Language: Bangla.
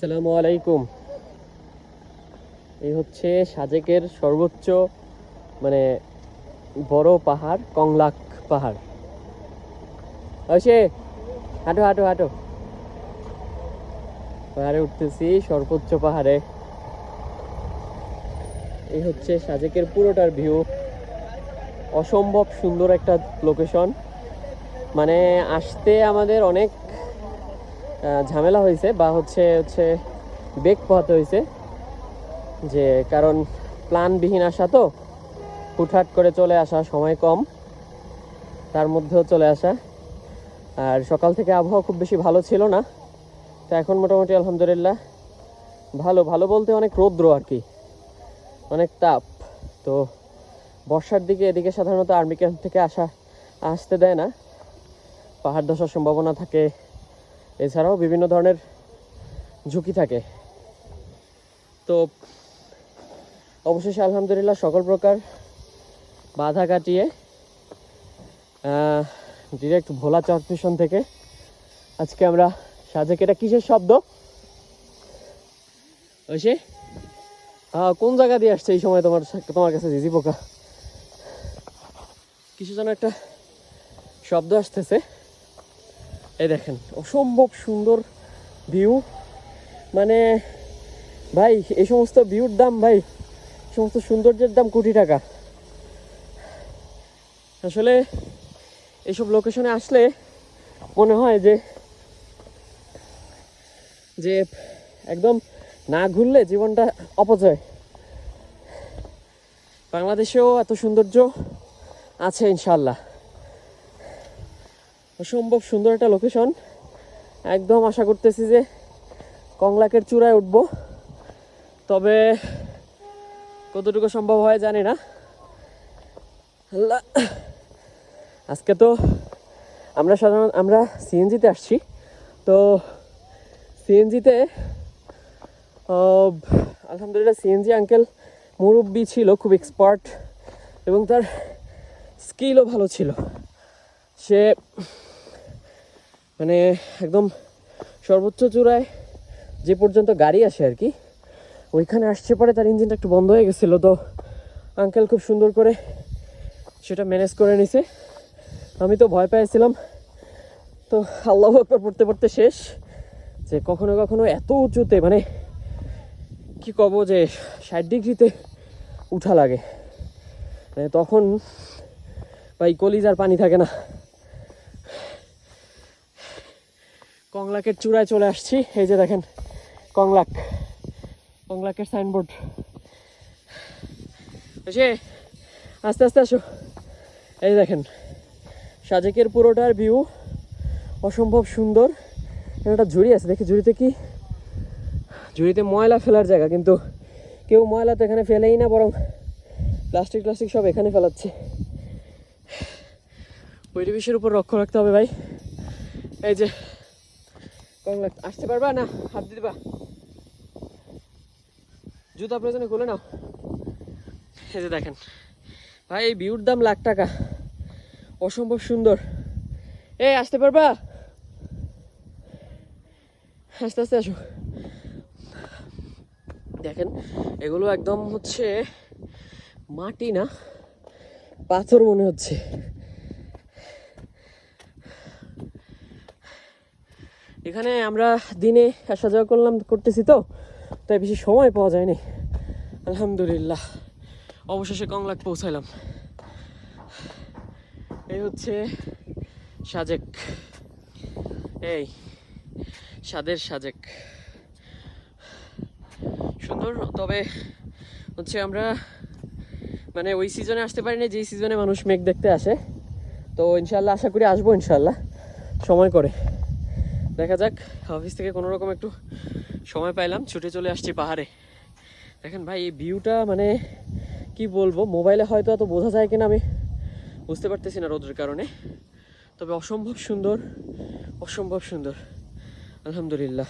আসসালামু আলাইকুম। এই হচ্ছে সাজেকের সর্বোচ্চ মানে বড় পাহাড়, কংলাক পাহাড়। সে হাঁটো হাঁটো হাঁটো। পাহাড়ে উঠতেছি, সর্বোচ্চ পাহাড়ে। এই হচ্ছে সাজেকের পুরোটার ভিউ অসম্ভব সুন্দর একটা লোকেশন মানে আসতে আমাদের অনেক ঝামেলা হয়েছে বা হচ্ছে হচ্ছে বেগ পোহাতে হয়েছে যে কারণ প্ল্যানবিহীন আসা তো, হুটহাট করে চলে আসা, সময় কম, তার মধ্যেও চলে আসা। আর সকাল থেকে আবহাওয়া খুব বেশি ভালো ছিল না, তো এখন মোটামুটি আলহামদুলিল্লাহ ভালো ভালো বলতে অনেক রৌদ্র আর কি, অনেক তাপ। তো বর্ষার দিকে এদিকে সাধারণত আর্মি ক্যাম্প থেকে আসা, আসতে দেয় না, পাহাড় ধসার সম্ভাবনা থাকে এছাড়াও বিভিন্ন ধরনের ঝুঁকি থাকে। তো অবশেষে আলহামদুলিল্লাহ সকল প্রকার বাধা কাটিয়ে ডিরেক্ট ভোলা চর স্টেশন থেকে আজকে আমরা সাজেক, এটা কিসের শব্দ? ওইসে হ্যাঁ কোন জায়গা দিয়ে আসছে এই সময় তোমার তোমার কাছে জিজি পোকা? কিছু যেন একটা শব্দ আসতেছে। এই দেখেন, অসম্ভব সুন্দর ভিউ মানে ভাই, এই সমস্ত ভিউর দাম, ভাই সমস্ত সৌন্দর্যের দাম কোটি টাকা। আসলে এইসব লোকেশনে আসলে মনে হয় যে যে একদম না ঘুরলে জীবনটা অপচয়। বাংলাদেশেও এত সৌন্দর্য আছে ইনশাল্লাহ অসম্ভব সুন্দর একটা লোকেশন একদম আশা করতেছি যে কংলাকের চূড়ায় উঠব। তবে কতটুকু সম্ভব হয় জানি না। আল্লাহ। আজকে তো আমরা সাধারণত আমরা সিএনজিতে আসছি। তো সিএনজিতে আলহামদুলিল্লাহ সিএনজি আঙ্কেল মুরব্বী ছিল, খুব এক্সপার্ট এবং তার স্কিলও ভালো ছিল। সে মানে একদম সর্বোচ্চ চূড়ায় যে পর্যন্ত গাড়ি আসে আর কি, ওইখানে আসছে পরে তার ইঞ্জিনটা একটু বন্ধ হয়ে গেছিল, তো আঙ্কেল খুব সুন্দর করে সেটা ম্যানেজ করে নিছে। আমি তো ভয় পেয়েছিলাম। তো আল্লাহ একবার পড়তে পড়তে শেষ। যে কখনো কখনো এত উঁচুতে মানে কি কব যে ষাট ডিগ্রিতে উঠা লাগে। মানে তখন ভাই কলিজার পানি থাকে না। কংলাকের চূড়ায় চলে আসছি। এই যে দেখেন, কংলাক। কংলাকের সাইনবোর্ড এসে আস্তে আস্তে আসো। এই দেখেন, সাজেকের পুরোটার ভিউ অসম্ভব সুন্দর। এখানে একটা ঝুড়ি আছে, দেখি ঝুড়িতে কি? ঝুড়িতে ময়লা ফেলার জায়গা, কিন্তু কেউ ময়লা তো এখানে ফেলেই না, বরং প্লাস্টিক প্লাস্টিক সব এখানে ফেলাচ্ছে। পরিবেশের উপর লক্ষ্য রাখতে হবে ভাই। এই যে আসতে পারবা? না, হাত দিবা? জুতা প্রয়োজনে খুলে নাও। এই যে দেখেন। ভাই, এই ভিউর দাম লাখ টাকা। অসম্ভব সুন্দর। এই, আসতে পারবা? আস্তে আস্তে আসো। দেখেন, এগুলো একদম হচ্ছে মাটি না, পাথর মনে হচ্ছে। এখানে আমরা দিনে আসা যাওয়া করলাম, করতেছি তো, তাই বেশি সময় পাওয়া যায়নি। আলহামদুলিল্লাহ। অবশেষে কংলাক পৌঁছাইলাম। এই হচ্ছে সাজেক। এই, সাদের সাজেক। সুন্দর, তবে হচ্ছে আমরা মানে ওই সিজনে আসতে পারিনি, যেই সিজনে মানুষ মেঘ দেখতে আসে। তো ইনশাল্লাহ আশা করি আসব ইনশাল্লাহ সময় করে। দেখা যাক অফিস থেকে কোনো রকম একটু সময় পাইলাম, ছুটে চলে আসছি পাহাড়ে। দেখেন ভাই, এই ভিউটা মানে কি বলব মোবাইলে হয়তো এত বোঝা যায় কিনা আমি বুঝতে পারতেছি না রোদের কারণে। তবে অসম্ভব সুন্দর অসম্ভব সুন্দর। আলহামদুলিল্লাহ।